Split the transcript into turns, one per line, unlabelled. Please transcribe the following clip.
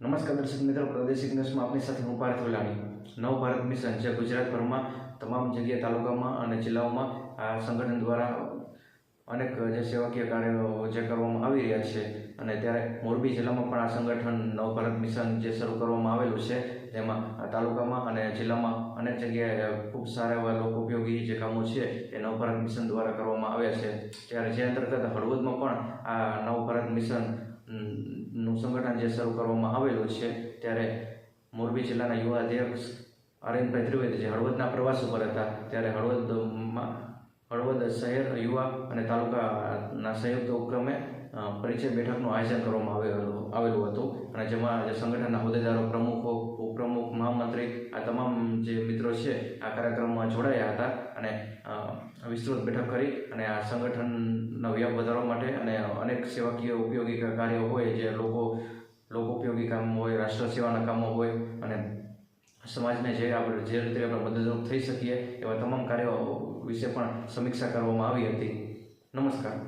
નમસ્કાર દર્શક મિત્રો, પ્રાદેશિક ન્યૂઝમાં આપની સાથે હું પાર્થ વેલાણી. નવ ભારત મિશન જે ગુજરાતભરમાં તમામ જગ્યાએ, તાલુકામાં અને જિલ્લાઓમાં આ સંગઠન દ્વારા અનેક જે સેવાકીય કાર્યો જે કરવામાં આવી રહ્યા છે અને ત્યારે મોરબી જિલ્લામાં પણ આ સંગઠન નવ ભારત મિશન જે શરૂ કરવામાં આવેલું છે જેમાં તાલુકામાં અને જિલ્લામાં અનેક જગ્યાએ ખૂબ સારા એવા લોકો ઉપયોગી જે કામો છે એ નવ ભારત મિશન દ્વારા કરવામાં આવ્યા છે. ત્યારે જે અંતર્ગત હળવદમાં પણ આ નવ ભારત મિશન સંગઠન જે શરૂ કરવામાં આવેલું છે, ત્યારે મોરબી જિલ્લાના યુવા અધ્યક્ષ અરવિંદભાઈ ત્રિવેદી જે હળવદના પ્રવાસ ઉપર હતા, ત્યારે હળવદમાં હળવદ શહેર યુવા અને તાલુકાના સંયુક્ત ઉપક્રમે પરિચય બેઠકનું આયોજન કરવામાં આવેલું આવેલું હતું. અને જેમાં સંગઠનના હોદ્દેદારો, પ્રમુખો તમામ જે મિત્રો છે, આ કાર્યક્રમમાં જોડાયા હતા અને વિસ્તૃત બેઠક કરી અને આ સંગઠનનો વ્યાપ વધારવા માટે અને અનેક સેવાકીય ઉપયોગી કાર્યો હોય, જે લોકો લોકો ઉપયોગી કામ હોય રાષ્ટ્ર સેવાના કામો હોય અને સમાજને જે આપણે જે રીતે આપણે મદદરૂપ થઈ શકીએ એવા તમામ કાર્યો વિશે પણ સમીક્ષા કરવામાં આવી હતી. નમસ્કાર.